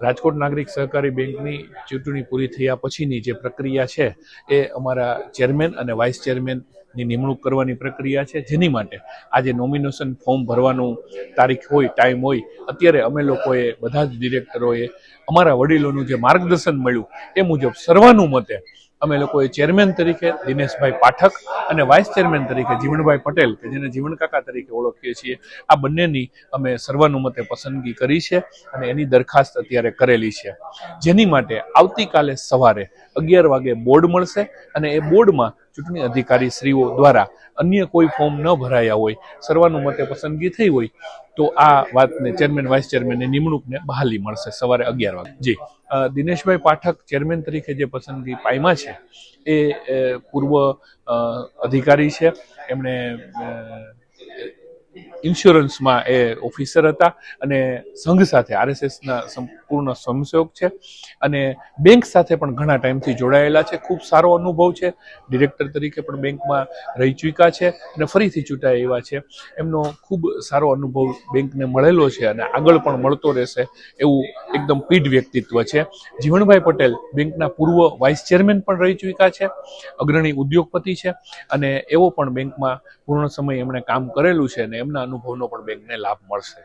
રાજકોટ નાગરિક સહકારી બેંકની ચૂંટણી પૂરી થયા પછીની જે પ્રક્રિયા છે, એ અમારા ચેરમેન અને વાઇસ ચેરમેનની નિમણૂક કરવાની પ્રક્રિયા છે. જેની માટે આજે નોમિનેશન ફોર્મ ભરવાનું તારીખ હોય, ટાઈમ હોય, અત્યારે અમે લોકોએ બધા જ ડિરેક્ટરોએ અમારા વડીલોનું જે માર્ગદર્શન મળ્યું, એ મુજબ સર્વાનુમતે અમે લોકોએ ચેરમેન તરીકે દિનેશભાઈ પાઠક અને વાઇસ ચેરમેન તરીકે જીવણભાઈ પટેલ, કે જેને જીવણકાકા તરીકે ઓળખીએ છીએ, આ બંનેની અમે સર્વાનુમતે પસંદગી કરી છે અને એની દરખાસ્ત અત્યારે કરેલી છે. જેની માટે આવતીકાલે સવારે અગિયાર વાગે બોર્ડ મળશે અને એ બોર્ડમાં ચૂંટણી અધિકારી શ્રીઓ દ્વારા અન્ય કોઈ ફોર્મ ન ભરાયા હોય સર્વાનુમતે પસંદગી થઈ હોય, તો આ વાતને ચેરમેન, વાઇસ ચેરમેનની નિમણૂકને બહાલી મળશે સવારે અગિયાર વાગે. જી દિનેશભાઈ પાઠક ચેરમેન તરીકે જે પસંદગી પાયમાં છે, એ પૂર્વ અધિકારી છે. એમણે ઇન્સ્યોરન્સમાં એ ઓફિસર હતા અને સંઘ સાથે, આરએસએસના સંપૂર્ણ સ્વયંસેવક છે અને બેંક સાથે પણ ઘણા ટાઈમથી જોડાયેલા છે. ખૂબ સારો અનુભવ છે. ડિરેક્ટર તરીકે પણ બેંકમાં રહી ચૂક્યા છે અને ફરીથી ચૂંટાયા એવા છે. એમનો ખૂબ સારો અનુભવ બેંકને મળેલો છે અને આગળ પણ મળતો રહેશે એવું એકદમ પીઢ વ્યક્તિત્વ છે. જીવણભાઈ પટેલ બેંકના પૂર્વ વાઇસ ચેરમેન પણ રહી ચૂક્યા છે, અગ્રણી ઉદ્યોગપતિ છે અને એવો પણ બેંકમાં પૂર્ણ સમય એમણે કામ કરેલું છે અને એમના અનુભવનો પણ બેંકને લાભ મળશે.